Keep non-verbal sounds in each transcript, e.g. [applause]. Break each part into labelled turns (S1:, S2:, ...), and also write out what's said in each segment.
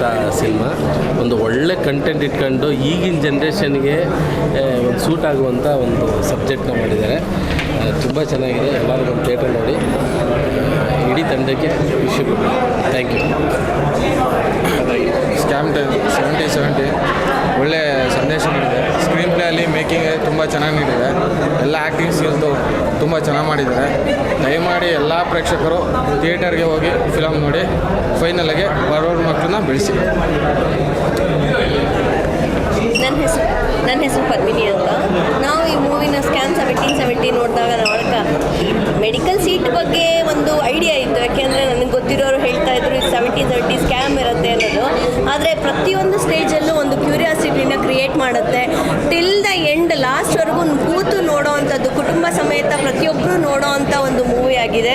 S1: ಬಂದಂಥ ಸಿನಿಮಾ. ಒಂದು ಒಳ್ಳೆ ಕಂಟೆಂಟ್ ಇಟ್ಕೊಂಡು ಈಗಿನ ಜನ್ರೇಷನ್ಗೆ ಒಂದು ಸೂಟ್ ಆಗುವಂಥ ಒಂದು ಸಬ್ಜೆಕ್ಟ್ನ ಮಾಡಿದ್ದಾರೆ. ತುಂಬ ಚೆನ್ನಾಗಿದೆ. ಎಲ್ಲರೂ ಒಂದು ಥಿಯೇಟರ್ ನೋಡಿ. ಇಡೀ ತಂಡಕ್ಕೆ ಖುಷಿ thank you
S2: time seventy seventy ಒಳ್ಳೆ ಸಂದೇಶ ನೀಡಿದೆ. ಸ್ಕ್ರೀನ್ ಪ್ಲೇ ಅಲ್ಲಿ ಮೇಕಿಂಗ್ ತುಂಬ ಚೆನ್ನಾಗಿ ನೀಡಿದೆ. ಎಲ್ಲ ಆ್ಯಕ್ಟಿಂಗ್ ಸ್ಕಿಲ್ಸು ತುಂಬ ಚೆನ್ನಾಗಿ ಮಾಡಿದ್ದಾರೆ. ದಯಮಾಡಿ ಎಲ್ಲ ಪ್ರೇಕ್ಷಕರು ಥಿಯೇಟರ್ಗೆ ಹೋಗಿ ಫಿಲಮ್ ನೋಡಿ. ಫೈನಲ್ಗೆ ಬರೋರ ಮಕ್ಕಳನ್ನ ಬೆಳೆಸಿ.
S3: ನನ್ನ ಹೆಸರು ಪದ್ಮಿನಿ ಅಂತ. ನಾವು ಈ ಮೂವಿನ ಸ್ಕ್ಯಾನ್ ಸೆವೆಂಟೀನ್ ಸೆವೆಂಟಿ ನೋಡಿದಾಗ ನೊಳಕ ಮೆಡಿಕಲ್ ಸೀಟ್ ಬಗ್ಗೆ ಒಂದು ಐಡಿಯಾ ಇತ್ತು. ಯಾಕೆಂದರೆ ನನಗೆ ಗೊತ್ತಿರೋರು ಹೇಳ್ತಾ ಇದ್ರು ಸೆವೆಂಟೀನ್ ಸೆವೆಂಟಿ ಸ್ಕ್ಯಾಮ್ ಇರುತ್ತೆ ಅನ್ನೋದು. ಆದರೆ ಪ್ರತಿಯೊಂದು ಸ್ಟೇಜಲ್ಲೂ ಒಂದು ಕ್ಯೂರಿಯಾಸಿಟಿನ ಕ್ರಿಯೇಟ್ ಮಾಡುತ್ತೆ. ಟಿಲ್ ದ ಎಂಡ್ ಲಾಸ್ಟ್ವರೆಗೂ ಕೂತು ನೋಡೋ ಅಂಥದ್ದು, ಕುಟುಂಬ ಸಮೇತ ಪ್ರತಿಯೊಬ್ಬರು ನೋಡೋ ಅಂಥ ಒಂದು ಮೂವಿ ಆಗಿದೆ.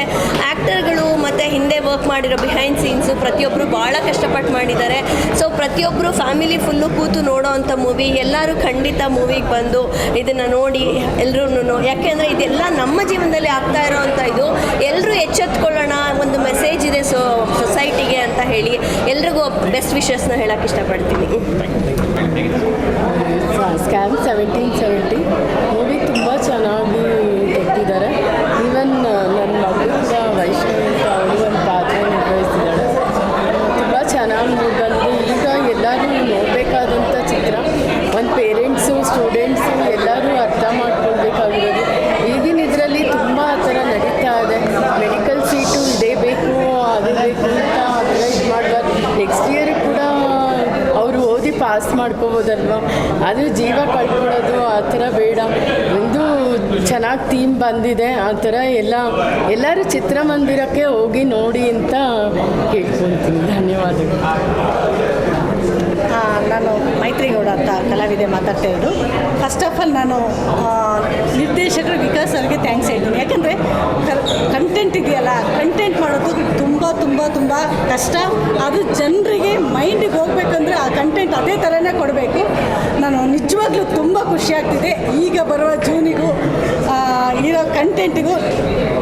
S3: ಆ್ಯಕ್ಟರ್ಗಳು ಮತ್ತು ಹಿಂದೆ ವರ್ಕ್ ಮಾಡಿರೋ ಬಿಹೈಂಡ್ ಸೀನ್ಸು ಪ್ರತಿಯೊಬ್ಬರು ಭಾಳ ಕಷ್ಟಪಟ್ಟು ಮಾಡಿದ್ದಾರೆ. ಸೊ ಪ್ರತಿಯೊಬ್ಬರು ಫ್ಯಾಮಿಲಿ ಫುಲ್ಲು ಕೂತು ನೋಡೋ ಅಂಥ ಮೂವಿ ಎಲ್ಲರೂ ಖಂಡಿತ ಮೂವಿಗೆ ಬಂದು ಇದನ್ನು ನೋಡಿ ಎಲ್ಲರೂ ಯಾಕೆಂದರೆ ಇದೆಲ್ಲ ನಮ್ಮ ಜೀವನದಲ್ಲಿ ಆಗ್ತಾ ಇರೋವಂಥ ಇದು. ಎಲ್ಲರೂ ಎಚ್ಚೆತ್ಕೊಳ್ಳೋಣ, ಒಂದು ಮೆಸೇಜ್ ಇದೆ ಸೊ ಸೊಸೈಟಿಗೆ ಅಂತ ಹೇಳಿ. ಎಲ್ರಿಗೂ ಬೆಸ್ಟ್ ವಿಶಸ್ನ ಹೇಳಕ್ಕೆ ಇಷ್ಟಪಡ್ತೀನಿ.
S4: ಸ್ಕ್ಯಾಮ್ ಸೆವೆಂಟೀನ್ ಸೆವೆಂಟಿ ಮೂವಿ ತುಂಬ ಚೆನ್ನಾಗಿ ತೆಗ್ದಿದ್ದಾರೆ ಈವನ್ ನನ್ನ ಮಗಳು ಕೂಡ ವೈಷ್ಣವಿ ಅಂತ ಅವಳು ಒಂದು ಪಾತ್ರ ನಿರ್ವಹಿಸಿದ್ದಾಳೆ ತುಂಬ ಚೆನ್ನಾಗಿ ಮೂಡಿ ಬಂದಿದೆ ಈಗ ಎಲ್ಲರೂ ನೋಡಬೇಕಾದಂಥ ಚಿತ್ರ ಒಂದು ಪೇರೆಂಟ್ಸು ಸ್ಟೂಡೆಂಟ್ಸು ಎಲ್ಲರೂ ಅರ್ಥ ಮಾಡ್ಕೊಳ್ಬೇಕಾಗಿರೋದು ಈಗಿನ ಇದರಲ್ಲಿ ತುಂಬ ಆ ಥರ ನಡೀತಾ ಇದೆ ಮೆಡಿಕಲ್ ಸೀಟು ಇದೇ ಬೇಕು ಅದೇ ಬೇಕು ಅಂತ ಅದೆಲ್ಲ ಇದು ಮಾಡಬಾರ್ದು ನೆಕ್ಸ್ಟ್ ಇಯರ್ ಕೂಡ ಅವರು ಓದಿ ಪಾಸ್ ಮಾಡ್ಕೋಬೋದಲ್ವ ಅದು ಜೀವ ಕಳ್ಕೊಳ್ಳೋದು ಆ ಥರ ಬೇಡ ಒಂದು ಚೆನ್ನಾಗಿ ಥೀಮ್ ಬಂದಿದೆ. ಆ ಥರ ಎಲ್ಲ ಎಲ್ಲರೂ ಚಿತ್ರಮಂದಿರಕ್ಕೆ ಹೋಗಿ ನೋಡಿ ಅಂತ ಕೇಳ್ಕೊತೀನಿ ಧನ್ಯವಾದಗಳು.
S5: ನಾನು ಮೈತ್ರಿಗೌಡ ಅಂತ ಕಲಾವಿದೆ ಮಾತಾಡ್ತಾ ಇರೋದು. ಫಸ್ಟ್ ಆಫ್ ಆಲ್ ನಾನು ನಿರ್ದೇಶಕರು ವಿಕಾಸ್ ಅವರಿಗೆ ಥ್ಯಾಂಕ್ಸ್ ಹೇಳ್ತೀನಿ. ಯಾಕಂದರೆ ಕಂಟೆಂಟ್ ಇದೆಯಲ್ಲ ಕಂಟೆಂಟ್ ಮಾಡೋದು ತುಂಬ ತುಂಬ ತುಂಬ ಕಷ್ಟ. ಅದು ಜನರಿಗೆ ಮೈಂಡಿಗೆ ಹೋಗ್ಬೇಕಂದ್ರೆ ಆ ಕಂಟೆಂಟ್ ಅದೇ ಥರನೇ ಕೊಡಬೇಕು. ನಾನು ನಿಜವಾಗ್ಲೂ ತುಂಬ ಖುಷಿ ಆಗ್ತಿದೆ. ಈಗ ಬರುವ ಜೂನಿಗೂ ಇರೋ ಕಂಟೆಂಟಿಗೂ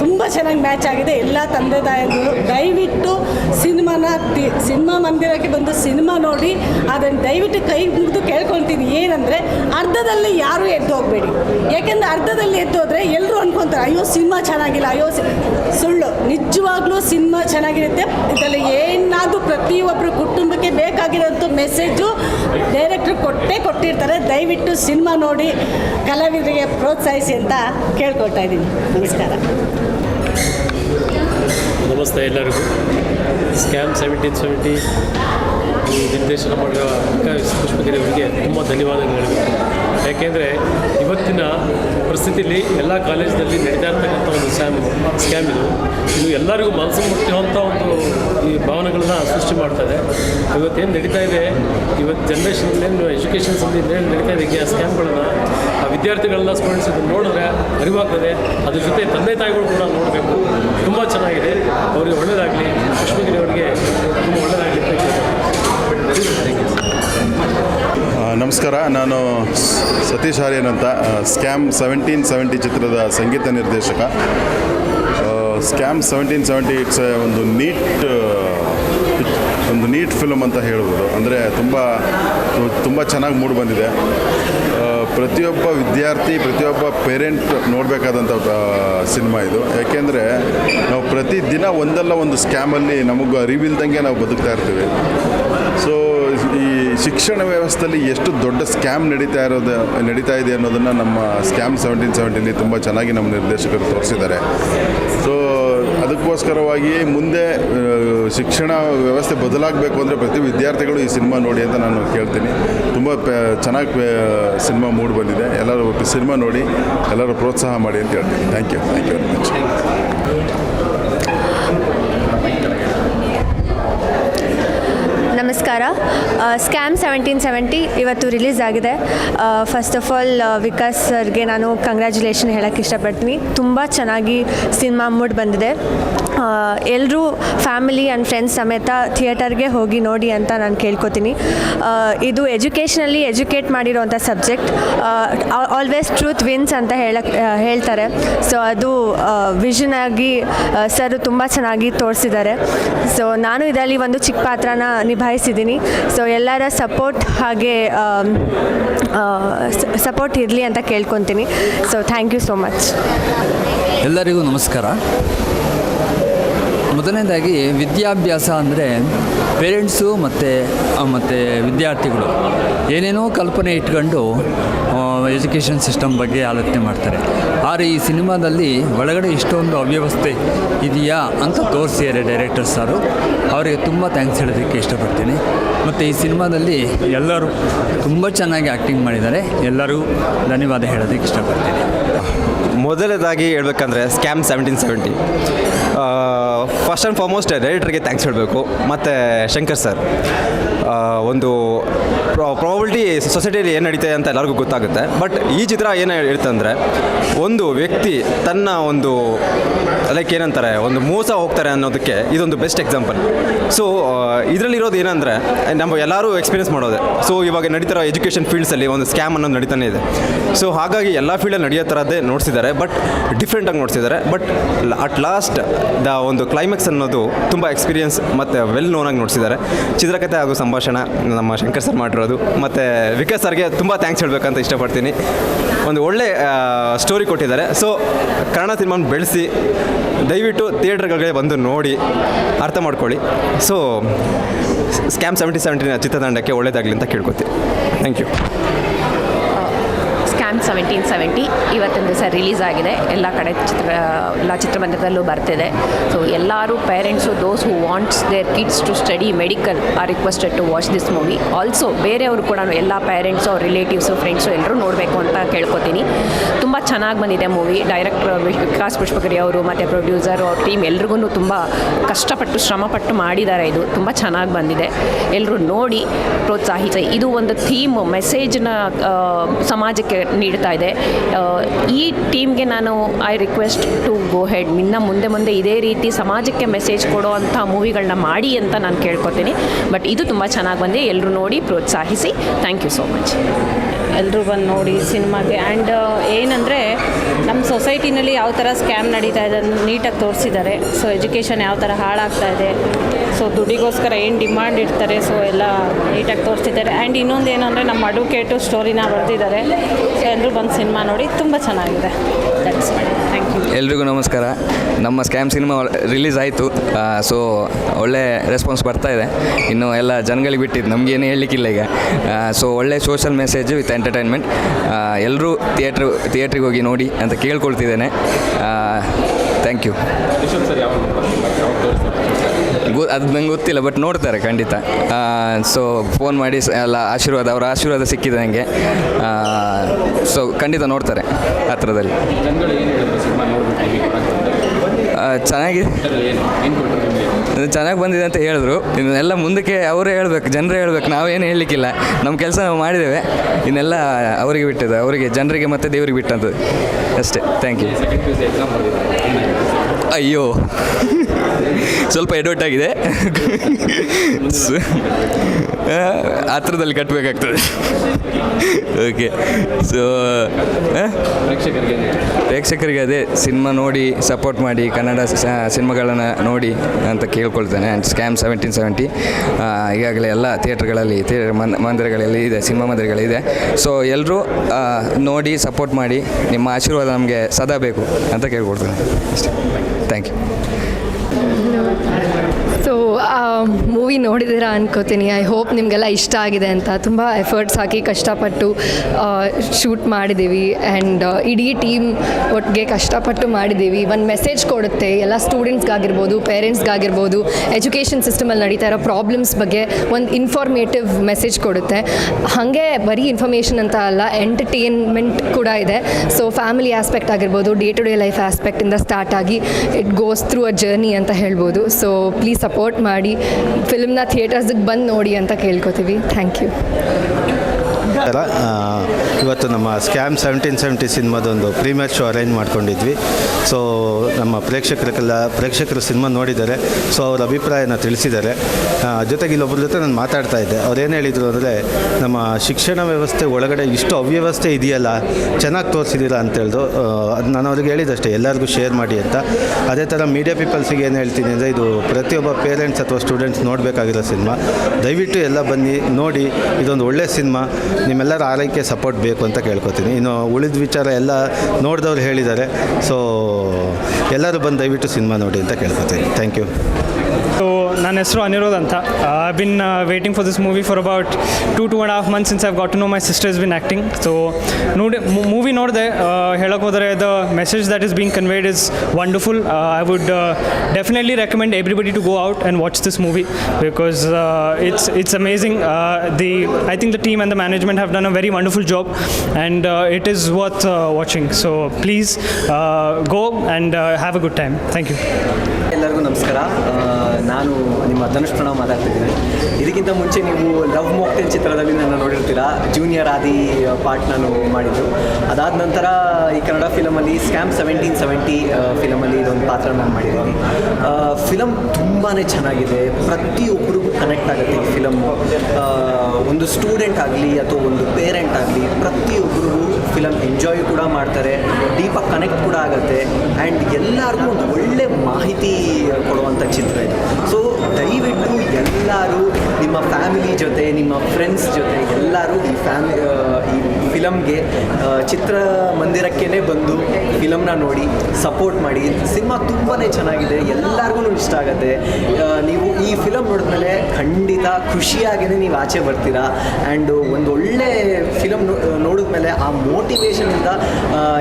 S5: ತುಂಬ ಚೆನ್ನಾಗಿ ಮ್ಯಾಚ್ ಆಗಿದೆ. ಎಲ್ಲ ತಂದೆ ತಾಯಿಗಳು ದಯವಿಟ್ಟು ಸಿನಿಮಾನ ತಿ- ಸಿನಿಮಾ ಮಂದಿರಕ್ಕೆ ಬಂದು ಸಿನಿಮಾ ನೋಡಿ ಅದನ್ನು ದಯವಿಟ್ಟು ಕೈ ಮುಗಿದು ಕೇಳ್ಕೊಳ್ತೀನಿ. ಏನಂದರೆ, ಅರ್ಧದಲ್ಲಿ ಯಾರೂ ಎದ್ದು ಹೋಗಬೇಡಿ. ಯಾಕೆಂದರೆ ಅರ್ಧದಲ್ಲಿ ಎದ್ದು ಹೋದರೆ ಎಲ್ಲರೂ ಅನ್ಕೊತಾರೆ, ಅಯ್ಯೋ, ಸಿನಿಮಾ ಚೆನ್ನಾಗಿಲ್ಲ, ಅಯ್ಯೋ ಸುಳ್ಳು. ನಿಜವಾಗ್ಲೂ ಸಿನಿಮಾ ಚೆನ್ನಾಗಿರುತ್ತೆ. ಇದರಲ್ಲಿ ಏನಾದರೂ ಪ್ರತಿಯೊಬ್ಬರು ಕುಟುಂಬಕ್ಕೆ ಬೇಕಾಗಿರೋಂಥ ಮೆಸೇಜು ಡೈರೆಕ್ಟ್ರು ಕೊಟ್ಟೇ ಕೊಟ್ಟಿರ್ತಾರೆ. ದಯವಿಟ್ಟು ಸಿನಿಮಾ ನೋಡಿ, ಕಲಾವಿದರಿಗೆ ಪ್ರೋತ್ಸಾಹಿಸಿ ಅಂತ ಕೇಳ್ಕೊಳ್ತಾ ಇದ್ದೀನಿ. ನಮಸ್ಕಾರ.
S6: ನಮಸ್ತೆ ಎಲ್ಲರಿಗೂ. ಸ್ಕ್ಯಾಮ್ ಸೆವೆಂಟೀನ್ ಸೆವೆಂಟಿ ನಿರ್ದೇಶನ ಮಾಡಿರೋ ಪುಷ್ಪಗಿರಿ ಅವರಿಗೆ ತುಂಬ ಧನ್ಯವಾದಗಳು. ಯಾಕೆಂದರೆ ಇವತ್ತಿನ ಪರಿಸ್ಥಿತಿಯಲ್ಲಿ ಎಲ್ಲ ಕಾಲೇಜಿನಲ್ಲಿ ನಡೀತಾ ಇರ್ತಕ್ಕಂಥ ಒಂದು ಸ್ಯಾಮ್ ಸ್ಕ್ಯಾಮ್ ಇದು. ಇದು ಎಲ್ಲರಿಗೂ ಮನಸ್ಸು ಮುಟ್ಟಿರುವಂಥ ಒಂದು ಈ ಭಾವನೆಗಳನ್ನ ಸೃಷ್ಟಿ ಮಾಡ್ತದೆ. ಇವತ್ತೇನು ನಡೀತಾ ಇದೆ? ಇವತ್ತು ಜನ್ರೇಷನ್ ಏನು ಎಜುಕೇಷನ್ ಏನು ನಡೀತಾ ಇದೆ? ಆ ಸ್ಕ್ಯಾಮ್ಗಳನ್ನು ಆ ವಿದ್ಯಾರ್ಥಿಗಳನ್ನ ಸ್ಟೂಡೆಂಟ್ಸ್ ಇದನ್ನು ನೋಡಿದ್ರೆ ಅರಿವಾಗ್ತದೆ. ಅದ್ರ ಜೊತೆ ತಂದೆ ತಾಯಿಗಳು ಕೂಡ ನೋಡಬೇಕು. ತುಂಬ ಚೆನ್ನಾಗಿದೆ. ಅವರಿಗೆ ಒಳ್ಳೆಯದಾಗಲಿ ಪುಷ್ಪಗಿರಿ ಅವರಿಗೆ ತುಂಬ ಒಳ್ಳೆಯದಾಗಲಿ
S7: ಆ, ನಮಸ್ಕಾರ. ನಾನು ಸತೀಶ್ ಆರ್ಯನ್ ಅಂತ ಸ್ಕ್ಯಾಮ್ ಸೆವೆಂಟೀನ್ ಸೆವೆಂಟಿ ಚಿತ್ರದ ಸಂಗೀತ ನಿರ್ದೇಶಕ. ಸ್ಕ್ಯಾಮ್ ಸೆವೆಂಟೀನ್ ಸೆವೆಂಟಿ ಇಟ್ಸ್ ಒಂದು ನೀಟ್ ಒಂದು ನೀಟ್ ಫಿಲಮ್ ಅಂತ ಹೇಳ್ಬೋದು. ಅಂದರೆ ತುಂಬ ತುಂಬ ಚೆನ್ನಾಗಿ ಮೂಡ್ ಬಂದಿದೆ. ಪ್ರತಿಯೊಬ್ಬ ವಿದ್ಯಾರ್ಥಿ, ಪ್ರತಿಯೊಬ್ಬ ಪೇರೆಂಟ್ ನೋಡಬೇಕಾದಂಥ ಸಿನಿಮಾ ಇದು. ಯಾಕೆಂದರೆ ನಾವು ಪ್ರತಿದಿನ ಒಂದಲ್ಲ ಒಂದು ಸ್ಕ್ಯಾಮಲ್ಲಿ ನಮಗೆ ಅರಿವಿಲ್ದಂಗೆ ನಾವು ಬದುಕ್ತಾ ಇರ್ತೀವಿ. ಸೊ ಶಿಕ್ಷಣ ವ್ಯವಸ್ಥೆಯಲ್ಲಿ ಎಷ್ಟು ದೊಡ್ಡ ಸ್ಕ್ಯಾಮ್ ನಡೀತಾ ಇರೋದು, ನಡೀತಾ ಇದೆ ಅನ್ನೋದನ್ನು ನಮ್ಮ ಸ್ಕ್ಯಾಮ್ ಸೆವೆಂಟೀನ್ ಸೆವೆಂಟಿಲಿ ತುಂಬ ಚೆನ್ನಾಗಿ ನಮ್ಮ ನಿರ್ದೇಶಕರು ತೋರಿಸಿದ್ದಾರೆ. ಸೊ ಅದಕ್ಕೋಸ್ಕರವಾಗಿ ಮುಂದೆ ಶಿಕ್ಷಣ ವ್ಯವಸ್ಥೆ ಬದಲಾಗಬೇಕು ಅಂದರೆ ಪ್ರತಿ ವಿದ್ಯಾರ್ಥಿಗಳು ಈ ಸಿನಿಮಾ ನೋಡಿ ಅಂತ ನಾನು ಕೇಳ್ತೀನಿ. ತುಂಬ ಚೆನ್ನಾಗಿ ಸಿನಿಮಾ ಮೂಡಿ ಬಂದಿದೆ. ಎಲ್ಲರೂ ಸಿನಿಮಾ ನೋಡಿ, ಎಲ್ಲರೂ ಪ್ರೋತ್ಸಾಹ ಮಾಡಿ ಅಂತ ಹೇಳ್ತೀನಿ. Thank you thank you very much
S8: ನಮಸ್ಕಾರ ಸ್ಕ್ಯಾಮ್ ಸೆವೆಂಟೀನ್ ಸೆವೆಂಟಿ ಇವತ್ತು ರಿಲೀಸ್ ಆಗಿದೆ. ಫಸ್ಟ್ ಆಫ್ ಆಲ್ ವಿಕಾಸ್ ಸರ್ಗೆ ನಾನು ಕಂಗ್ರ್ಯಾಚುಲೇಷನ್ ಹೇಳೋಕ್ಕೆ ಇಷ್ಟಪಡ್ತೀನಿ. ತುಂಬ ಚೆನ್ನಾಗಿ ಸಿನಿಮಾ ಮೂಡ್ ಬಂದಿದೆ. ಎಲ್ಲರೂ ಫ್ಯಾಮಿಲಿ ಆ್ಯಂಡ್ ಫ್ರೆಂಡ್ಸ್ ಸಮೇತ ಥಿಯೇಟರ್ಗೆ ಹೋಗಿ ನೋಡಿ ಅಂತ ನಾನು ಕೇಳ್ಕೊತೀನಿ. ಇದು ಎಜುಕೇಷನಲ್ಲಿ ಎಜುಕೇಟ್ ಮಾಡಿರೋವಂಥ ಸಬ್ಜೆಕ್ಟ್. ಆಲ್ವೇಸ್ ಟ್ರೂತ್ ವಿನ್ಸ್ ಅಂತ ಹೇಳಕ್ ಹೇಳ್ತಾರೆ. ಸೊ ಅದು ವಿಷನ್ ಆಗಿ ಸರ್ ತುಂಬ ಚೆನ್ನಾಗಿ ತೋರಿಸಿದ್ದಾರೆ. ಸೊ ನಾನು ಇದರಲ್ಲಿ ಒಂದು ಚಿಕ್ಕ ಪಾತ್ರನ ನಿಭಾಯಿಸಿದ್ದೀನಿ. ಸೊ ಎಲ್ಲರ ಸಪೋರ್ಟ್ ಹಾಗೆ ಸಪೋರ್ಟ್ ಇರಲಿ ಅಂತ ಕೇಳ್ಕೊತೀನಿ. So thank you so much.
S9: ಎಲ್ಲರಿಗೂ ನಮಸ್ಕಾರ. ಮೊದಲನೇದಾಗಿ ವಿದ್ಯಾಭ್ಯಾಸ ಅಂದರೆ ಪೇರೆಂಟ್ಸು ಮತ್ತು ಮತ್ತು ವಿದ್ಯಾರ್ಥಿಗಳು. ಏನೇನೋ ಕಲ್ಪನೆ ಇಟ್ಕೊಂಡು ಎಜುಕೇಷನ್ ಸಿಸ್ಟಮ್ ಬಗ್ಗೆ ಆಲೋಚನೆ ಮಾಡ್ತಾರೆ. ಆದರೆ ಈ ಸಿನಿಮಾದಲ್ಲಿ ಒಳಗಡೆ ಇಷ್ಟೊಂದು ಅವ್ಯವಸ್ಥೆ ಇದೆಯಾ ಅಂತ ತೋರಿಸಿದ್ದಾರೆ ಡೈರೆಕ್ಟರ್ ಸಾರು ಅವರಿಗೆ ತುಂಬ ಥ್ಯಾಂಕ್ಸ್ ಹೇಳೋದಕ್ಕೆ ಇಷ್ಟಪಡ್ತೀನಿ. ಮತ್ತು ಈ ಸಿನಿಮಾದಲ್ಲಿ ಎಲ್ಲರೂ ತುಂಬ ಚೆನ್ನಾಗಿ ಆ್ಯಕ್ಟಿಂಗ್ ಮಾಡಿದ್ದಾರೆ. ಎಲ್ಲರೂ ಧನ್ಯವಾದ ಹೇಳೋದಕ್ಕೆ ಇಷ್ಟಪಡ್ತೀನಿ.
S10: ಮೊದಲದಾಗಿ ಹೇಳ್ಬೇಕಂದ್ರೆ scam seventeen seventy first and foremost ಡೈರೆಕ್ಟರ್ಗೆ thanks ಹೇಳಬೇಕು. ಮತ್ತು ಶಂಕರ್ ಸರ್ ಒಂದು ಪ್ರಾಬಬಿಲಿಟಿ ಸೊಸೈಟಿಯಲ್ಲಿ ಏನು ನಡೀತಿದೆ ಅಂತ ಎಲ್ಲರಿಗೂ ಗೊತ್ತಾಗುತ್ತೆ. ಬಟ್ ಈ ಚಿತ್ರ ಏನು ಹೇಳ್ತಂದರೆ, ಒಂದು ವ್ಯಕ್ತಿ ತನ್ನ ಒಂದು ಲೈಕ್ ಏನಂತಾರೆ, ಒಂದು ಮೋಸ ಹೋಗ್ತಾರೆ ಅನ್ನೋದಕ್ಕೆ ಇದೊಂದು ಬೆಸ್ಟ್ ಎಕ್ಸಾಂಪಲ್ ಸೊ ಇದರಲ್ಲಿರೋದು ಏನಂದರೆ, ನಮ್ಮ ಎಲ್ಲರೂ ಎಕ್ಸ್ಪೀರಿಯನ್ಸ್ ಮಾಡೋದೆ. ಸೊ ಇವಾಗ ನಡೀತಾರೋ ಎಜುಕೇಷನ್ ಫೀಲ್ಡ್ಸಲ್ಲಿ ಒಂದು ಸ್ಕ್ಯಾಮ್ ಅನ್ನೋದು ನಡೀತಾನೆ ಇದೆ. ಸೊ ಹಾಗಾಗಿ ಎಲ್ಲ ಫೀಲ್ಡಲ್ಲಿ ನಡೆಯೋ ಥರದ್ದೇ ನೋಡ್ಸಿದ್ದಾರೆ ಬಟ್ ಡಿಫ್ರೆಂಟಾಗಿ ನೋಡ್ಸಿದ್ದಾರೆ. ಬಟ್ ಅಟ್ ಲಾಸ್ಟ್ ದ ಒಂದು ಕ್ಲೈಮ್ಯಾಕ್ಸ್ ಅನ್ನೋದು ತುಂಬ ಎಕ್ಸ್ಪೀರಿಯನ್ಸ್ ಮತ್ತು ವೆಲ್ ನೋನಾಗಿ ನೋಡ್ಸಿದ್ದಾರೆ. ಚಿತ್ರಕಥೆ ಹಾಗೂ ಸಂಭಾಷಣ, ನಮ್ಮ ಶಂಕರ್ ಸರ್ ಮಾಡಿರೋದು. ಮತ್ತು ವಿಕಾಸ್ ಸರ್ಗೆ ತುಂಬ ಥ್ಯಾಂಕ್ಸ್ ಹೇಳಬೇಕಂತ ಇಷ್ಟಪಡ್ತೀನಿ. ಒಂದು ಒಳ್ಳೆ ಸ್ಟೋರಿ ಕೊಟ್ಟಿದ್ದಾರೆ. ಸೊ ಕನ್ನಡ ಸಿನಿಮಾನ ಬೆಳೆಸಿ ದಯವಿಟ್ಟು ಥಿಯೇಟ್ರ್ಗಳಿಗೆ ಬಂದು ನೋಡಿ ಅರ್ಥ ಮಾಡ್ಕೊಳ್ಳಿ. ಸೊ ಸ್ಕ್ಯಾಮ್ ಸೆವೆಂಟಿ ಸೆವೆಂಟಿನ ಚಿತ್ರತಂಡಕ್ಕೆ ಒಳ್ಳೆಯದಾಗಲಿ ಅಂತ ಕೇಳ್ಕೊತೀನಿ ಥ್ಯಾಂಕ್ ಯು
S11: ಸೆವೆಂಟೀನ್ ಸೆವೆಂಟಿ ಇವತ್ತಿನ ದಿವಸ ರಿಲೀಸ್ ಆಗಿದೆ. ಎಲ್ಲ ಕಡೆ ಚಿತ್ರ, ಎಲ್ಲ ಚಿತ್ರಮಂದಿರದಲ್ಲೂ ಬರ್ತಿದೆ. ಸೊ ಎಲ್ಲರೂ parents those who wants their kids to study medical are requested to watch this movie also ಬೇರೆಯವರು ಕೂಡ ಎಲ್ಲ ಪೇರೆಂಟ್ಸು ರಿಲೇಟಿವ್ಸು ಫ್ರೆಂಡ್ಸು ಎಲ್ಲರೂ ನೋಡಬೇಕು ಅಂತ ಕೇಳ್ಕೊತೀನಿ. ತುಂಬ ಚೆನ್ನಾಗಿ ಬಂದಿದೆ ಮೂವಿ ಡೈರೆಕ್ಟರ್ ವಿಕಾಸ್ ಪುಷ್ಪಗಿರಿ ಅವರು ಮತ್ತು ಪ್ರೊಡ್ಯೂಸರ್ ಅವ್ರ ಟೀಮ್ ಎಲ್ರಿಗೂ ತುಂಬ ಕಷ್ಟಪಟ್ಟು, ಶ್ರಮಪಟ್ಟು ಮಾಡಿದ್ದಾರೆ ಇದು. ತುಂಬ ಚೆನ್ನಾಗಿ ಬಂದಿದೆ. ಎಲ್ಲರೂ ನೋಡಿ ಪ್ರೋತ್ಸಾಹಿಸಿ. ಇದು ಒಂದು ಥೀಮ್ ಮೆಸೇಜ್ನ ಸಮಾಜಕ್ಕೆ ಇದೆ. ಈ ಟೀಮ್ಗೆ ನಾನು I request to go head ಇನ್ನು ಮುಂದೆ ಮುಂದೆ ಇದೇ ರೀತಿ ಸಮಾಜಕ್ಕೆ ಮೆಸೇಜ್ ಕೊಡೋ ಅಂಥ ಮೂವಿಗಳನ್ನ ಮಾಡಿ ಅಂತ ನಾನು ಕೇಳ್ಕೊತೀನಿ. ಬಟ್ ಇದು ತುಂಬ ಚೆನ್ನಾಗಿ ಬಂದಿದೆ. ಎಲ್ಲರೂ ನೋಡಿ ಪ್ರೋತ್ಸಾಹಿಸಿ. ಥ್ಯಾಂಕ್ ಯು ಸೋ ಮಚ್
S12: ಎಲ್ಲರೂ ಬಂದು ನೋಡಿ ಸಿನಿಮಾಗೆ. ಆ್ಯಂಡ್ ಏನಂದರೆ ನಮ್ಮ ಸೊಸೈಟಿನಲ್ಲಿ ಯಾವ ಥರ ಸ್ಕ್ಯಾಮ್ ನಡೀತಾ ಇದೆ ಅದನ್ನು ನೀಟಾಗಿ ತೋರಿಸಿದ್ದಾರೆ. ಸೊ ಎಜುಕೇಷನ್ ಯಾವ ಥರ ಹಾಳಾಗ್ತಾ ಇದೆ. ಸೊ ದುಡ್ಡಿಗೋಸ್ಕರ ಏನು ಡಿಮ್ಯಾಂಡ್ ಇಡ್ತಾರೆ ಸೊ ಎಲ್ಲ ನೀಟಾಗಿ ತೋರಿಸಿದ್ದಾರೆ. ಆ್ಯಂಡ್ ಇನ್ನೊಂದು ಏನು ಅಂದರೆ ನಮ್ಮ ಅಡ್ವೊಕೇಟು ಸ್ಟೋರಿನ ಬರೆದಿದ್ದಾರೆ. ಸೊ ಎಲ್ಲರೂ ಬಂದು ಸಿನಿಮಾ ನೋಡಿ, ತುಂಬ ಚೆನ್ನಾಗಿದೆ.
S13: ಎಲ್ರಿಗೂ ನಮಸ್ಕಾರ. ನಮ್ಮ ಸ್ಕ್ಯಾಮ್ ಸಿನಿಮಾ ರಿಲೀಸ್ ಆಯಿತು. ಸೊ ಒಳ್ಳೆ ರೆಸ್ಪಾನ್ಸ್ ಬರ್ತಾ ಇದೆ. ಇನ್ನು ಎಲ್ಲ ಜನಗಳಿಗೆ ಬಿಟ್ಟಿದ್ದು ನಮಗೇನು ಹೇಳಲಿಕ್ಕಿಲ್ಲ ಈಗ. ಸೊ ಒಳ್ಳೆ ಸೋಷಲ್ ಮೆಸೇಜ್ ವಿತ್ ಎಂಟರ್ಟೈನ್ಮೆಂಟ್ ಎಲ್ಲರೂ ಥಿಯೇಟ್ರ್ ಥಿಯೇಟ್ರಿಗೆ ಹೋಗಿ ನೋಡಿ ಅಂತ ಕೇಳ್ಕೊಳ್ತಿದ್ದೇನೆ. ಥ್ಯಾಂಕ್ ಯು ಗೊ ಅದು ನಂಗೆ ಗೊತ್ತಿಲ್ಲ ಬಟ್ ನೋಡ್ತಾರೆ ಖಂಡಿತ. ಸೊ ಫೋನ್ ಮಾಡಿ ಸ- ಎಲ್ಲ ಆಶೀರ್ವಾದ ಅವರ ಆಶೀರ್ವಾದ ಸಿಕ್ಕಿದೆ ನನಗೆ ಸೊ ಖಂಡಿತ ನೋಡ್ತಾರೆ ಹತ್ರದಲ್ಲಿ. ಆ, ಚೆನ್ನಾಗಿ ಚೆನ್ನಾಗಿ ಬಂದಿದೆ ಅಂತ ಹೇಳಿದ್ರು. ಇನ್ನೆಲ್ಲ ಮುಂದಕ್ಕೆ ಅವರೇ ಹೇಳ್ಬೇಕು ಜನರೇ ಹೇಳ್ಬೇಕು ನಾವೇನು ಹೇಳಲಿಕ್ಕಿಲ್ಲ. ನಮ್ಮ ಕೆಲಸ ನಾವು ಮಾಡಿದ್ದೇವೆ. ಇನ್ನೆಲ್ಲ ಅವರಿಗೆ ಬಿಟ್ಟಿದ್ದು ಅವರಿಗೆ ಜನರಿಗೆ ಮತ್ತು ದೇವರಿಗೆ ಬಿಟ್ಟಂಥದ್ದು ಅಷ್ಟೇ ಥ್ಯಾಂಕ್ ಯು ಅಯ್ಯೋ. ಸ್ವಲ್ಪ ಎಡವಟ್ ಆಗಿದೆ [laughs] ಹತ್ರದಲ್ಲಿ ಕಟ್ಟಬೇಕಾಗ್ತದೆ ಓಕೆ. ಸೊ ಪ್ರೇಕ್ಷಕರಿಗೆ ಅದೇ ಸಿನಿಮಾ ನೋಡಿ ಸಪೋರ್ಟ್ ಮಾಡಿ, ಕನ್ನಡ ಸಿನಿಮಾಗಳನ್ನು ನೋಡಿ ಅಂತ ಕೇಳ್ಕೊಳ್ತೇನೆ. ಆ್ಯಂಡ್ ಸ್ಕ್ಯಾಮ್ ಸೆವೆಂಟೀನ್ ಸೆವೆಂಟಿ ಈಗಾಗಲೇ ಎಲ್ಲ ಥಿಯೇಟ್ರ್ಗಳಲ್ಲಿ ಥಿಯೇಟರ್ ಮಂದಿರಗಳಲ್ಲಿ ಇದೆ, ಸಿನಿಮಾ ಮಂದಿರಗಳಿದೆ ಸೊ ಎಲ್ಲರೂ ನೋಡಿ ಸಪೋರ್ಟ್ ಮಾಡಿ, ನಿಮ್ಮ ಆಶೀರ್ವಾದ ನಮಗೆ ಸದಾ ಬೇಕು ಅಂತ ಕೇಳ್ಕೊಡ್ತೇನೆ ಅಷ್ಟೇ. ಥ್ಯಾಂಕ್ ಯು
S14: ಸೊ ಮೂವಿ ನೋಡಿದ್ದೀರಾ ಅನ್ಕೋತೀನಿ. ಐ ಹೋಪ್ ನಿಮಗೆಲ್ಲ ಇಷ್ಟ ಆಗಿದೆ ಅಂತ. ತುಂಬ ಎಫರ್ಟ್ಸ್ ಹಾಕಿ ಕಷ್ಟಪಟ್ಟು ಶೂಟ್ ಮಾಡಿದ್ದೀವಿ. ಆ್ಯಂಡ್ ಇಡೀ ಟೀಮ್ ಒಟ್ಟಿಗೆ ಕಷ್ಟಪಟ್ಟು ಮಾಡಿದ್ದೀವಿ. ಒಂದು ಮೆಸೇಜ್ ಕೊಡುತ್ತೆ. ಎಲ್ಲ ಸ್ಟೂಡೆಂಟ್ಸ್ಗಾಗಿರ್ಬೋದು ಪೇರೆಂಟ್ಸ್ಗಾಗಿರ್ಬೋದು ಎಜುಕೇಷನ್ ಸಿಸ್ಟಮಲ್ಲಿ ನಡೀತಾ ಇರೋ ಪ್ರಾಬ್ಲಮ್ಸ್ ಬಗ್ಗೆ ಒಂದು ಇನ್ಫಾರ್ಮೇಟಿವ್ ಮೆಸೇಜ್ ಕೊಡುತ್ತೆ. ಹಾಗೆ ಬರೀ ಇನ್ಫಾರ್ಮೇಷನ್ ಅಂತ ಅಲ್ಲ ಎಂಟರ್ಟೈನ್ಮೆಂಟ್ ಕೂಡ ಇದೆ. ಸೊ ಫ್ಯಾಮಿಲಿ ಆಸ್ಪೆಕ್ಟ್ ಆಗಿರ್ಬೋದು ಡೇ ಟು ಡೇ ಲೈಫ್ ಆಸ್ಪೆಕ್ಟಿಂದ ಸ್ಟಾರ್ಟ್ ಆಗಿ it goes through a journey ಅಂತ ಹೇಳ್ಬೋದು. ಸೊ ಪ್ಲೀಸ್ ಸಪೋರ್ಟ್ ಮಾಡಿ. ಫಿಲ್ಮ್ನ ಥಿಯೇಟರ್ಸ್ಗೆ ಬಂದು ನೋಡಿ ಅಂತ ಕೇಳ್ಕೊತೀವಿ. ಥ್ಯಾಂಕ್ ಯು
S15: ಇವತ್ತು ನಮ್ಮ ಸ್ಕ್ಯಾಮ್ ಸೆವೆಂಟೀನ್ ಸೆವೆಂಟಿ ಸಿನಿಮಾದೊಂದು ಪ್ರೀಮಿಯರ್ ಶೋ ಅರೇಂಜ್ ಮಾಡ್ಕೊಂಡಿದ್ವಿ. ಸೊ ನಮ್ಮ ಪ್ರೇಕ್ಷಕರಿಗೆಲ್ಲ, ಪ್ರೇಕ್ಷಕರು ಸಿನಿಮಾ ನೋಡಿದ್ದಾರೆ. ಸೊ ಅವ್ರ ಅಭಿಪ್ರಾಯನ ತಿಳಿಸಿದ್ದಾರೆ. ಜೊತೆಗೆ ಇಲ್ಲೊಬ್ಬರ ಜೊತೆ ನಾನು ಮಾತಾಡ್ತಾ ಇದ್ದೆ. ಅವ್ರು ಏನು ಹೇಳಿದರು ಅಂದರೆ, ನಮ್ಮ ಶಿಕ್ಷಣ ವ್ಯವಸ್ಥೆ ಒಳಗಡೆ ಇಷ್ಟು ಅವ್ಯವಸ್ಥೆ ಇದೆಯಲ್ಲ, ಚೆನ್ನಾಗಿ ತೋರಿಸಿದಿರ ಹೇಳಿದ್ರು ಅದು ನಾನು ಅವ್ರಿಗೆ ಹೇಳಿದಷ್ಟೇ, ಎಲ್ಲರಿಗೂ ಶೇರ್ ಮಾಡಿ ಅಂತ. ಅದೇ ಥರ ಮೀಡಿಯಾ ಪೀಪಲ್ಸಿಗೆ ಏನು ಹೇಳ್ತೀನಿ ಅಂದರೆ, ಇದು ಪ್ರತಿಯೊಬ್ಬ ಪೇರೆಂಟ್ಸ್ ಅಥವಾ ಸ್ಟೂಡೆಂಟ್ಸ್ ನೋಡಬೇಕಾಗಿರೋ ಸಿನಿಮಾ. ದಯವಿಟ್ಟು ಎಲ್ಲ ಬನ್ನಿ, ನೋಡಿ, ಇದೊಂದು ಒಳ್ಳೆ ಸಿನಿಮಾ. ನಿಮ್ಮೆಲ್ಲರ ಆರೈಕೆ ಸಪೋರ್ಟ್ ಬೇಕು. ಅಂತ ಕೇಳ್ಕೊತೀನಿ. ಇನ್ನು ಉಳಿದ ವಿಚಾರ ಎಲ್ಲ ನೋಡಿದವ್ರು ಹೇಳಿದ್ದಾರೆ. ಸೊ ಎಲ್ಲರೂ ಬಂದು ದಯವಿಟ್ಟು ಸಿನಿಮಾ ನೋಡಿ ಅಂತ ಕೇಳ್ಕೊತೀನಿ. ಥ್ಯಾಂಕ್ ಯು
S16: ಸೊ ನನ್ನ ಹೆಸರು ಅನಿರೋಧ್ ಅಂತ. I been waiting for this movie for about two two and half months since I've got to know my sister is been acting so ನೋಡಿ ಮೂವಿ ನೋಡಿದೆ. ಹೇಳಕ್ಕೆ ಹೋದರೆ the message that is being conveyed is wonderful I would definitely recommend everybody to go out and watch this movie because it's it's amazing the I think the team and the management have done a very wonderful job and it is worth watching so please go and have a good time thank you
S17: ಎಲ್ಲರಿಗೂ ನಮಸ್ಕಾರ. ನಾನು ನಿಮ್ಮ ಧನುಷ್ ಪ್ರಣವ್ ಮಾತಾಡ್ತಿದ್ದೀನಿ. ಇದಕ್ಕಿಂತ ಮುಂಚೆ ನೀವು love ಮೋಕ್ಟೇಲ್ ಚಿತ್ರದಲ್ಲಿ ನನ್ನ ನೋಡಿರ್ತೀರಾ? ಜೂನಿಯರ್ ಆದಿ ಪಾರ್ಟ್ ನಾನು ಮಾಡಿದ್ದು. ಅದಾದ ನಂತರ ಈ ಕನ್ನಡ ಫಿಲಮಲ್ಲಿ ಸ್ಕ್ಯಾಮ್ ಸೆವೆಂಟೀನ್ ಸೆವೆಂಟಿ ಫಿಲಮಲ್ಲಿ ಇದೊಂದು ಪಾತ್ರ ನಾನು ಮಾಡಿದ್ದೀನಿ. ಫಿಲಮ್ ತುಂಬಾ ಚೆನ್ನಾಗಿದೆ. ಪ್ರತಿಯೊಬ್ಬರಿಗೂ ಕನೆಕ್ಟ್ ಆಗುತ್ತೆ ಈ ಫಿಲಮ್ಮು ಒಂದು ಸ್ಟೂಡೆಂಟ್ ಆಗಲಿ ಅಥವಾ ಒಂದು ಪೇರೆಂಟ್ ಆಗಲಿ ಪ್ರತಿಯೊಬ್ಬರಿಗೂ ಫಿಲಮ್ ಎಂಜಾಯ್ ಕೂಡ ಮಾಡ್ತಾರೆ ಡೀಪಾಗಿ ಕನೆಕ್ಟ್ ಕೂಡ ಆಗುತ್ತೆ ಆ್ಯಂಡ್ ಎಲ್ಲರಿಗೂ ಒಂದು ಒಳ್ಳೆ ಮಾಹಿತಿ ಕೊಡುವಂಥ ಚಿತ್ರ ಇದು. ಸೊ ದಯವಿಟ್ಟು ಎಲ್ಲರೂ ನಿಮ್ಮ ಫ್ಯಾಮಿಲಿ ಜೊತೆ, ನಿಮ್ಮ ಫ್ರೆಂಡ್ಸ್ ಜೊತೆ ಎಲ್ಲರೂ ಈ ಫ್ಯಾಮಿ ಈ ಫಿಲಮ್ಗೆ ಚಿತ್ರಮಂದಿರಕ್ಕೇ ಬಂದು ಫಿಲಮ್ನ ನೋಡಿ ಸಪೋರ್ಟ್ ಮಾಡಿ. ಸಿನಿಮಾ ತುಂಬಾ ಚೆನ್ನಾಗಿದೆ ಎಲ್ಲರಿಗೂ ಇಷ್ಟ ಆಗುತ್ತೆ. ನೀವು ಈ ಫಿಲಮ್ ನೋಡಿದ್ಮೇಲೆ ಖಂಡಿತ ಖುಷಿಯಾಗೇ ನೀವು ಆಚೆ ಬರ್ತೀರಾ. ಆ್ಯಂಡ್ ಒಂದು ಒಳ್ಳೆ ಫಿಲಮ್ ನೋಡಿದ್ಮೇಲೆ ಆ ಮೋಟಿವೇಶನಿಂದ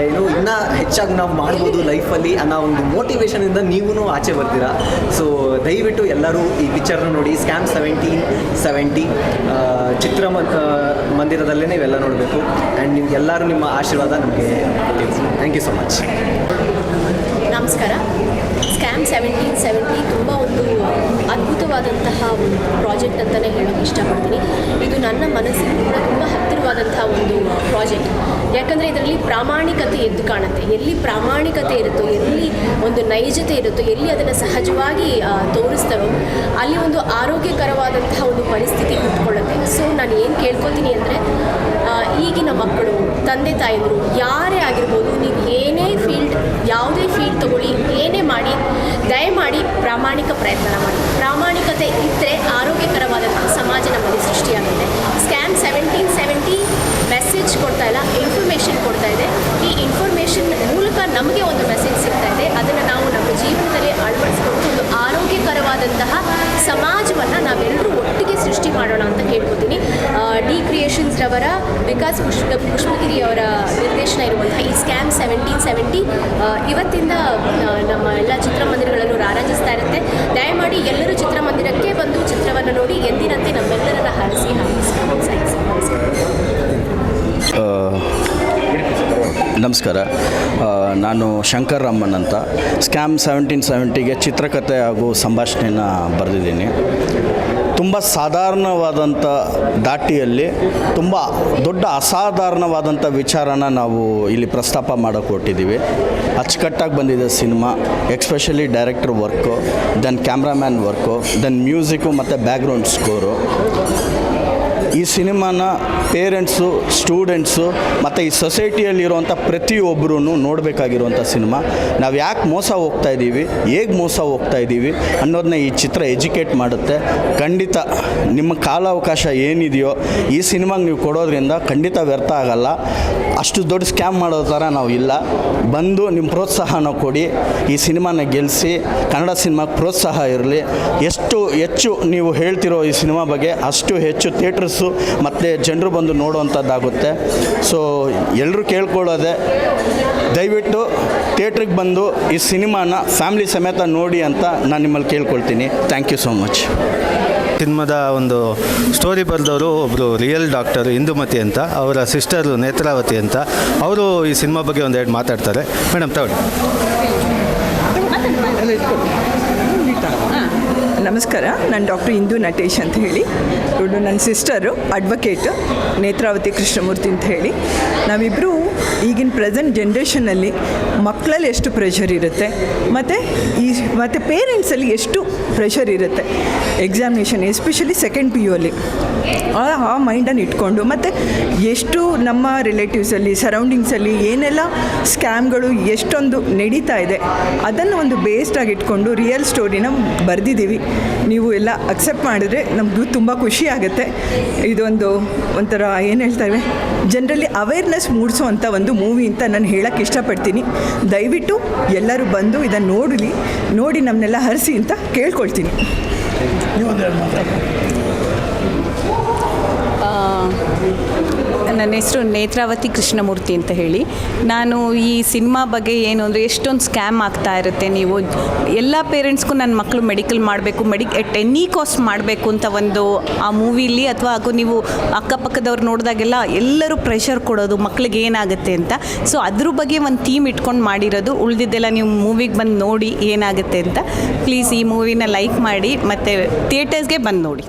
S17: ಏನು ಇನ್ನೂ ಹೆಚ್ಚಾಗಿ ನಾವು ಮಾಡ್ಬೋದು ಲೈಫಲ್ಲಿ ಅನ್ನೋ ಒಂದು ಮೋಟಿವೇಶನಿಂದ ನೀವೂ ಆಚೆ ಬರ್ತೀರಾ. ಸೊ ದಯವಿಟ್ಟು ಎಲ್ಲರೂ ಈ ಪಿಕ್ಚರ್ನ ನೋಡಿ. ಸ್ಕ್ಯಾಮ್ ಸೆವೆಂಟೀನ್ ಸೆವೆಂಟಿ ಚಿತ್ರ ಮಂದಿರದಲ್ಲೇ ನೀವೆಲ್ಲ ನೋಡಬೇಕು. ಆ್ಯಂಡ್ ನಿಮ್ಗೆ ಎಲ್ಲರೂ ನಿಮ್ಮ ಆಶೀರ್ವಾದ ನಮಗೆ ಥ್ಯಾಂಕ್ ಯು ಸೊ ಮಚ್
S18: ನಮಸ್ಕಾರ. ಸ್ಕ್ಯಾಮ್ ಸೆವೆಂಟೀನ್ ಸೆವೆಂಟಿ ತುಂಬ ಒಂದು ಅದ್ಭುತವಾದಂತಹ ಒಂದು ಪ್ರಾಜೆಕ್ಟ್ ಅಂತಲೇ ಹೇಳೋಕ್ಕೆ ಇಷ್ಟಪಡ್ತೀನಿ. ಇದು ನನ್ನ ಮನಸ್ಸಿಗೆ ಕೂಡ ತುಂಬ ಹತ್ತಿರವಾದಂತಹ ಒಂದು ಪ್ರಾಜೆಕ್ಟ್ ಯಾಕಂದರೆ ಇದರಲ್ಲಿ ಪ್ರಾಮಾಣಿಕತೆ ಎದ್ದು ಕಾಣುತ್ತೆ. ಎಲ್ಲಿ ಪ್ರಾಮಾಣಿಕತೆ ಇರುತ್ತೋ, ಎಲ್ಲಿ ಒಂದು ನೈಜತೆ ಇರುತ್ತೋ, ಎಲ್ಲಿ ಅದನ್ನು ಸಹಜವಾಗಿ ತೋರಿಸ್ತಾರೋ ಅಲ್ಲಿ ಒಂದು ಆರೋಗ್ಯಕರವಾದಂತಹ ಒಂದು ಪರಿಸ್ಥಿತಿ ಇಟ್ಕೊಳ್ಳುತ್ತೆ ಸೊ ನಾನು ಏನು ಕೇಳ್ಕೊತೀನಿ ಅಂದರೆ ಈಗಿನ ಮಕ್ಕಳು, ತಂದೆ ತಾಯಿಗಳು, ಯಾರೇ ಆಗಿರ್ಬೋದು, ನೀವು ಏನೇ ಫೀಲ್ಡ್ ಯಾವುದೇ ಫೀಲ್ಡ್ ತಗೊಳ್ಳಿ, ಏನೇ ಮಾಡಿ, ದಯಮಾಡಿ ಪ್ರಾಮಾಣಿಕ ಪ್ರಯತ್ನ ಮಾಡಿ. ಪ್ರಾಮಾಣಿಕತೆ ಇದ್ದರೆ ಆರೋಗ್ಯಕರವಾದಂತಹ ಸಮಾಜ ನಮ್ಮಲ್ಲಿ ಸೃಷ್ಟಿಯಾಗುತ್ತೆ. ಸ್ಕ್ಯಾಮ್ ಸೆವೆಂಟೀನ್ ಸೆವೆಂಟಿ ಮೆಸೇಜ್ ಕೊಡ್ತಾ ಇಲ್ಲ ಇನ್ಫಾರ್ಮೇಷನ್ ಕೊಡ್ತಾ ಇದೆ. ಈ ಇನ್ಫಾರ್ಮೇಷನ್ ಮೂಲಕ ನಮಗೆ ಒಂದು ಮೆಸೇಜ್ ಸಿಗ್ತಾ ಇದೆ. ಅದನ್ನು ನಾವು ನಮ್ಮ ಜೀವನದಲ್ಲಿ ಅಳವಡಿಸ್ಕೊಂಡು ಒಂದು ಆರೋಗ್ಯಕರವಾದಂತಹ ಸಮಾಜವನ್ನು ನಾವೆಲ್ಲರೂ ಒಟ್ಟಿಗೆ ಸೃಷ್ಟಿ ಮಾಡೋಣ ಅಂತ ಕೇಳ್ಕೊತೀನಿ. ಡಿ ಕ್ರಿಯೇಷನ್ಸ್ ರವರ, ವಿಕಾಸ್ ಪುಷ್ಪ ಪುಷ್ಪಗಿರಿ ಅವರ ನಿರ್ದೇಶನ ಇರುವಂತಹ ಈ ಸ್ಕ್ಯಾಮ್ ಸೆವೆಂಟೀನ್ ಸೆವೆಂಟಿ ಇವತ್ತಿಂದ ನಮ್ಮ ಎಲ್ಲ ಚಿತ್ರಮಂದಿರಗಳನ್ನು ರಾರಾಜಿಸ್ತಾ ಇರುತ್ತೆ. ದಯಮಾಡಿ ಎಲ್ಲರೂ ಚಿತ್ರಮಂದಿರಕ್ಕೆ ಬಂದು ಚಿತ್ರವನ್ನು ನೋಡಿ ಎಂದಿನಂತೆ ನಮ್ಮೆಲ್ಲರನ್ನ ಹರಿಸಿ
S19: ನಮಸ್ಕಾರ. ನಾನು ಶಂಕರ್ ರಾಮನ್ ಅಂತ. ಸ್ಕ್ಯಾಮ್ ಸೆವೆಂಟೀನ್ ಸೆವೆಂಟಿಗೆ ಚಿತ್ರಕಥೆ ಹಾಗೂ ಸಂಭಾಷಣೆಯನ್ನು ಬರೆದಿದ್ದೀನಿ. ತುಂಬ ಸಾಧಾರಣವಾದಂಥ ದಾಟಿಯಲ್ಲಿ ತುಂಬ ದೊಡ್ಡ ಅಸಾಧಾರಣವಾದಂಥ ವಿಚಾರನ ನಾವು ಇಲ್ಲಿ ಪ್ರಸ್ತಾಪ ಮಾಡೋಕೆ ಹೊಟ್ಟಿದ್ದೀವಿ ಅಚ್ಚುಕಟ್ಟಾಗಿ ಬಂದಿದೆ cinema, especially director work, then cameraman work, then music ಮತ್ತು ಬ್ಯಾಕ್ಗ್ರೌಂಡ್ ಸ್ಕೋರು. ಈ ಸಿನಿಮಾನ ಪೇರೆಂಟ್ಸು, ಸ್ಟೂಡೆಂಟ್ಸು, ಮತ್ತು ಈ ಸೊಸೈಟಿಯಲ್ಲಿರುವಂಥ ಪ್ರತಿಯೊಬ್ಬರೂ ನೋಡಬೇಕಾಗಿರುವಂಥ ಸಿನಿಮಾ. ನಾವು ಯಾಕೆ ಮೋಸ ಹೋಗ್ತಾ ಇದ್ದೀವಿ, ಹೇಗೆ ಮೋಸ ಹೋಗ್ತಾ ಇದ್ದೀವಿ ಅನ್ನೋದನ್ನ ಈ ಚಿತ್ರ ಎಜುಕೇಟ್ ಮಾಡುತ್ತೆ. ಖಂಡಿತ ನಿಮ್ಮ ಕಾಲಾವಕಾಶ ಏನಿದೆಯೋ, ಈ ಸಿನಿಮಾಗೆ ನೀವು ಕೊಡೋದ್ರಿಂದ ಖಂಡಿತ ವ್ಯರ್ಥ ಆಗಲ್ಲ. ಅಷ್ಟು ದೊಡ್ಡ ಸ್ಕ್ಯಾಮ್ ಮಾಡೋ ಥರ ನಾವು ಇಲ್ಲ. ಬಂದು ನಿಮ್ಮ ಪ್ರೋತ್ಸಾಹನ ಕೊಡಿ. ಈ ಸಿನಿಮಾನ ಗೆಲ್ಲಿಸಿ ಕನ್ನಡ ಸಿನಿಮಾಗೆ ಪ್ರೋತ್ಸಾಹ ಇರಲಿ. ಎಷ್ಟು ಹೆಚ್ಚು ನೀವು ಹೇಳ್ತಿರೋ ಈ ಸಿನಿಮಾ ಬಗ್ಗೆ ಅಷ್ಟು ಹೆಚ್ಚು ಥಿಯೇಟರ್ಸು ಮತ್ತು ಜನರು ಬಂದು ನೋಡುವಂಥದ್ದಾಗುತ್ತೆ. ಸೊ ಎಲ್ಲರೂ ಕೇಳ್ಕೊಳ್ಳೋದೆ ದಯವಿಟ್ಟು ಥಿಯೇಟ್ರಿಗೆ ಬಂದು ಈ ಸಿನಿಮಾನ ಫ್ಯಾಮಿಲಿ ಸಮೇತ ನೋಡಿ ಅಂತ ನಾನು ನಿಮ್ಮಲ್ಲಿ ಕೇಳ್ಕೊಳ್ತೀನಿ. ಥ್ಯಾಂಕ್ ಯು ಸೋ ಮಚ್
S15: ಸಿನಿಮಾದ ಒಂದು ಸ್ಟೋರಿ ಬರೆದವರು ಒಬ್ಬರು ರಿಯಲ್ ಡಾಕ್ಟರ್ ಇಂದುಮತಿ ಅಂತ ಅವರ ಸಿಸ್ಟರು ನೇತ್ರಾವತಿ ಅಂತ. ಅವರು ಈ ಸಿನಿಮಾ ಬಗ್ಗೆ ಒಂದೆರಡು ಮಾತಾಡ್ತಾರೆ. ಮೇಡಮ್ ತಗೊಳ್ಳಿ.
S20: ನಮಸ್ಕಾರ. ನಾನು ಡಾಕ್ಟರ್ ಇಂದು ನಟೇಶ್ ಅಂತ ಹೇಳಿ. ಇವಳು ನನ್ನ ಸಿಸ್ಟರು ಅಡ್ವೊಕೇಟ್ ನೇತ್ರಾವತಿ ಕೃಷ್ಣಮೂರ್ತಿ ಅಂತ ಹೇಳಿ. ನಾವಿಬ್ಬರು ಈಗಿನ ಪ್ರೆಸೆಂಟ್ ಜನ್ರೇಷನಲ್ಲಿ ಮಕ್ಕಳಲ್ಲಿ ಎಷ್ಟು ಪ್ರೆಷರ್ ಇರುತ್ತೆ, ಮತ್ತು ಈ, ಮತ್ತು ಪೇರೆಂಟ್ಸಲ್ಲಿ ಎಷ್ಟು ಪ್ರೆಷರ್ ಇರುತ್ತೆ. Examination especially second P U ಅಲ್ಲಿ. ಆ ಮೈಂಡನ್ನು ಇಟ್ಕೊಂಡು ಮತ್ತು ಎಷ್ಟು ನಮ್ಮ ರಿಲೇಟಿವ್ಸಲ್ಲಿ ಸರೌಂಡಿಂಗ್ಸಲ್ಲಿ ಏನೆಲ್ಲ ಸ್ಕ್ಯಾಮ್ಗಳು ಎಷ್ಟೊಂದು ನಡೀತಾ ಇದೆ, ಅದನ್ನು ಒಂದು ಬೇಸ್ಡಾಗಿ ಇಟ್ಕೊಂಡು ರಿಯಲ್ ಸ್ಟೋರಿನ ಬರೆದಿದ್ದೀವಿ. ನೀವು ಎಲ್ಲ ಅಕ್ಸೆಪ್ಟ್ ಮಾಡಿದ್ರೆ ನಮಗೂ ತುಂಬ ಖುಷಿ ಆಗುತ್ತೆ. ಇದೊಂದು ಒಂಥರ ಏನು ಹೇಳ್ತಾರೆ ಜನರಲ್ಲಿ ಅವೇರ್ನೆಸ್ ಮೂಡಿಸೋ ಒಂದು ಮೂವಿ ಅಂತ ನಾನು ಹೇಳೋಕ್ಕೆ ಇಷ್ಟಪಡ್ತೀನಿ. ದಯವಿಟ್ಟು ಎಲ್ಲರೂ ಬಂದು ಇದನ್ನು ನೋಡಲಿ, ನೋಡಿ ನಮ್ಮನ್ನೆಲ್ಲ ಹರಿಸಿ ಅಂತ ಕೇಳ್ಕೊಳ್ತೀನಿ.
S12: ಹೋಗ್ತೀನಿ ನೀವು ಒಂದು ನನ್ನ ಹೆಸರು ನೇತ್ರಾವತಿ ಕೃಷ್ಣಮೂರ್ತಿ ಅಂತ ಹೇಳಿ. ನಾನು ಈ ಸಿನಿಮಾ ಬಗ್ಗೆ ಏನು ಅಂದರೆ ಎಷ್ಟೊಂದು ಸ್ಕ್ಯಾಮ್ ಆಗ್ತಾ ಇರುತ್ತೆ ನೀವು. ಎಲ್ಲ ಪೇರೆಂಟ್ಸ್ಗೂ ನನ್ನ ಮಕ್ಕಳು ಮೆಡಿಕಲ್ ಮಾಡಬೇಕು ಮೆಡಿ ಎಟ್ ಎನಿ ಕಾಸ್ಟ್ ಮಾಡಬೇಕು ಅಂತ ಒಂದು ಆ ಮೂವಿಲಿ ಅಥವಾ ಹಾಗೂ ನೀವು ಅಕ್ಕಪಕ್ಕದವ್ರು ನೋಡಿದಾಗೆಲ್ಲ ಎಲ್ಲರೂ ಪ್ರೆಷರ್ ಕೊಡೋದು ಮಕ್ಳಿಗೆ ಏನಾಗುತ್ತೆ ಅಂತ. ಸೊ ಅದ್ರ ಬಗ್ಗೆ ಒಂದು ಥೀಮ್ ಇಟ್ಕೊಂಡು ಮಾಡಿರೋದು. ಉಳಿದಿದ್ದೆಲ್ಲ ನೀವು ಮೂವಿಗೆ ಬಂದು ನೋಡಿ ಏನಾಗುತ್ತೆ ಅಂತ. ಪ್ಲೀಸ್ ಈ ಮೂವಿನ ಲೈಕ್ ಮಾಡಿ ಮತ್ತು ಥಿಯೇಟರ್ಸ್ಗೆ ಬಂದು ನೋಡಿ.